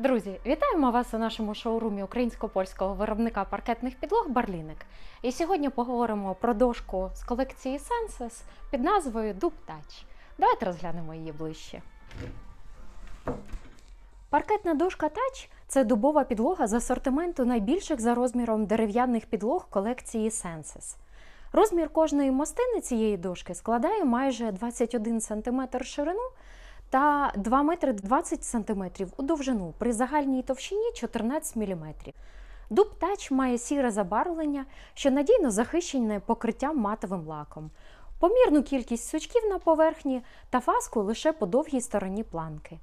Друзі, вітаємо вас у нашому шоурумі українсько-польського виробника паркетних підлог Барліник. І сьогодні поговоримо про дошку з колекції Senses під назвою Dub Touch. Давайте розглянемо її ближче. Паркетна дошка Touch – це дубова підлога з асортименту найбільших за розміром дерев'яних підлог колекції Senses. Розмір кожної мостини цієї дошки складає майже 21 см ширину та 2 метри 20 см у довжину при загальній товщині 14 мм. Дуб тач має сіре забарвлення, що надійно захищене покриттям матовим лаком, помірну кількість сучків на поверхні та фаску лише по довгій стороні планки.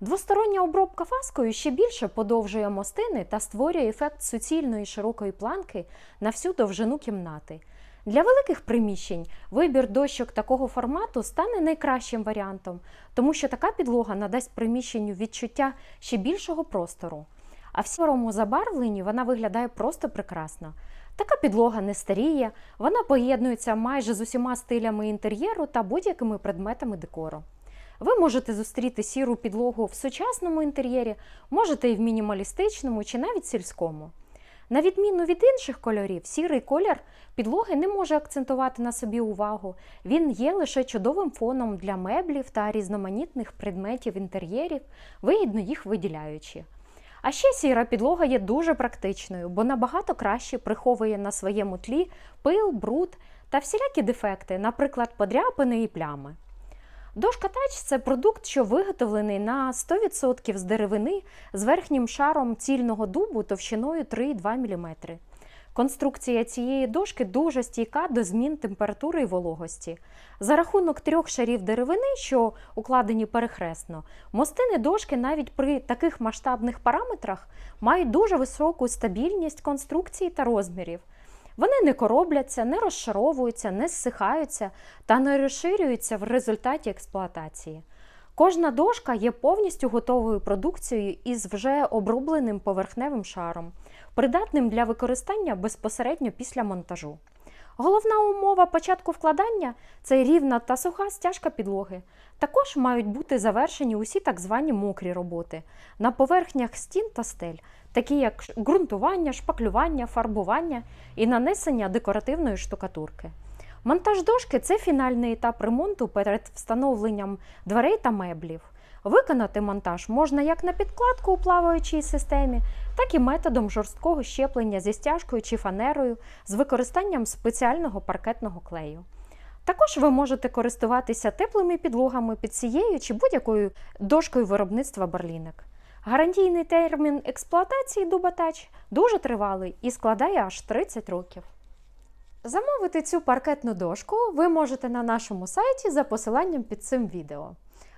Двостороння обробка фаскою ще більше подовжує мостини та створює ефект суцільної широкої планки на всю довжину кімнати. Для великих приміщень вибір дощок такого формату стане найкращим варіантом, тому що така підлога надасть приміщенню відчуття ще більшого простору. А в сірому забарвленні вона виглядає просто прекрасно. Така підлога не старіє, вона поєднується майже з усіма стилями інтер'єру та будь-якими предметами декору. Ви можете зустріти сіру підлогу в сучасному інтер'єрі, можете і в мінімалістичному чи навіть сільському. На відміну від інших кольорів, сірий колір підлоги не може акцентувати на собі увагу. Він є лише чудовим фоном для меблів та різноманітних предметів інтер'єрів, вигідно їх виділяючи. А ще сіра підлога є дуже практичною, бо набагато краще приховує на своєму тлі пил, бруд та всілякі дефекти, наприклад, подряпини і плями. Дошка тач це продукт, що виготовлений на 100% з деревини з верхнім шаром цільного дубу товщиною 3,2 мм. Конструкція цієї дошки дуже стійка до змін температури і вологості. За рахунок трьох шарів деревини, що укладені перехресно, мостини дошки навіть при таких масштабних параметрах мають дуже високу стабільність конструкції та розмірів. Вони не коробляться, не розшаровуються, не зсихаються та не розширюються в результаті експлуатації. Кожна дошка є повністю готовою продукцією із вже обрубленим поверхневим шаром, придатним для використання безпосередньо після монтажу. Головна умова початку вкладання це рівна та суха стяжка підлоги. Також мають бути завершені усі так звані мокрі роботи на поверхнях стін та стель, такі як ґрунтування, шпаклювання, фарбування і нанесення декоративної штукатурки. Монтаж дошки це фінальний етап ремонту перед встановленням дверей та меблів. Виконати монтаж можна як на підкладку у плаваючій системі, так і методом жорсткого щеплення зі стяжкою чи фанерою з використанням спеціального паркетного клею. Також ви можете користуватися теплими підлогами під цією чи будь-якою дошкою виробництва барлінок. Гарантійний термін експлуатації Дубатач дуже тривалий і складає аж 30 років. Замовити цю паркетну дошку ви можете на нашому сайті за посиланням під цим відео.